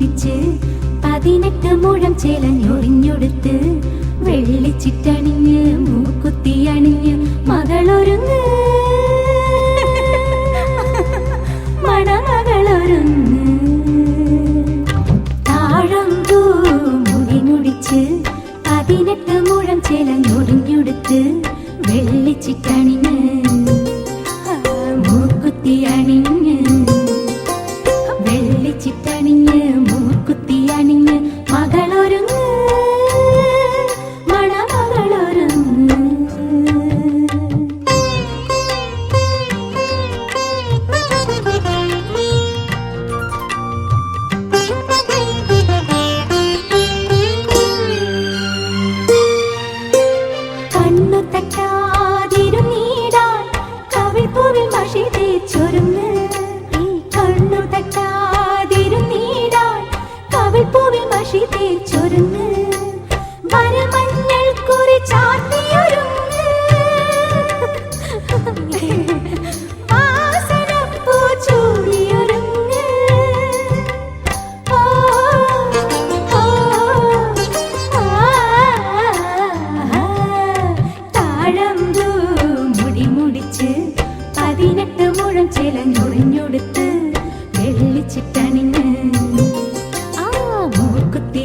മുടിച്ച് പതിനെട്ട് മുഴം ചേലഞ്ഞൊറിഞ്ഞൊടുത്ത് വെള്ളിച്ചിട്ടണിഞ്ഞ് മൂക്കുത്തി അണിഞ്ഞ് മകളൊരുങ്ങ്. അണിഞ്ഞ് വെള്ളിച്ചിട്ടണിഞ്ഞ് മൂക്കുത്തി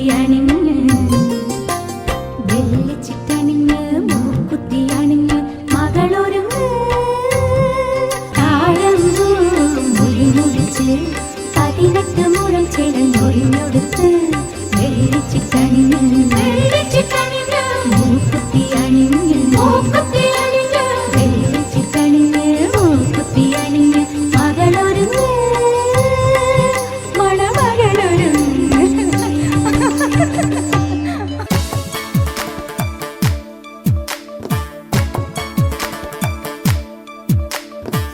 മൂക്കുത്തി അണിഞ്ഞ് വെള്ളിച്ചിട്ടണിഞ്ഞ് മൂക്കുത്തി അണിഞ്ഞ് മകളൊരുങ്ങ്. താഴമ്പൂ മുടി മുടിച്ച് പതിനെട്ട് മുഴം ചിലഞ്ഞൊറിഞ്ഞൊടുത്ത്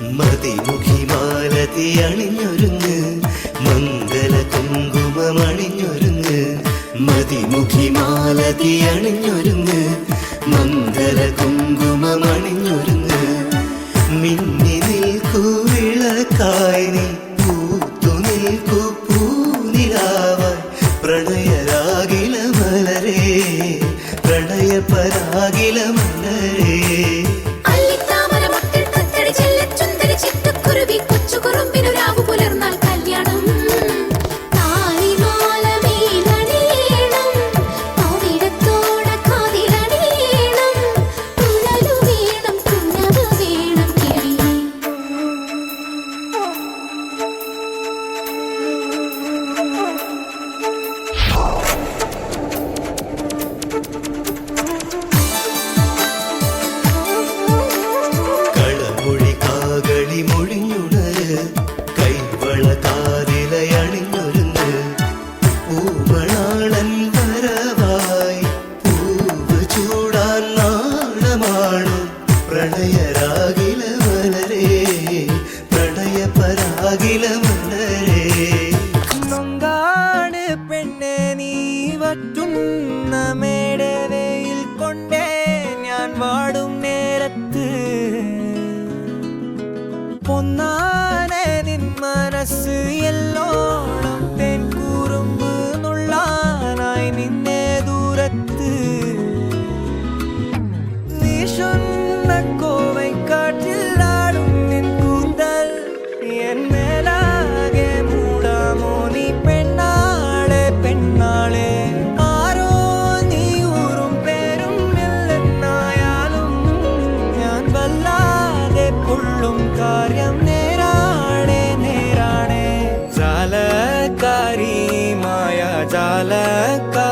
മതിമുഖി മാലതി അണിഞ്ഞൊരുങ്ങ് മംഗല കുങ്കുമമണിഞ്ഞൊരുങ്ങ് മതിമുഖി മാലതി വിളക്കായി നീ നിൽക്കൂ പൂനിലാവായി. പ്രണയരാകില മലരേ പ്രണയ മലരേ കൈവള കാതിലയണിഞ്ഞൊരുന്ന്. പൂമണാളൻ വരവായി. പൂവ് ചൂടാൻ നാണമാണു. പ്രണയരാകില മലരേ പ്രണയ പരാകില മലരേ നൊങ്കാണ് പെണ്ണെ നീ വറ്റുന്ന മേടവയിൽ കൊണ്ടേ ഞാൻ വാടും നേരത്ത്. പൊന്നാനെ നിൻ grass yellow ी माया जालका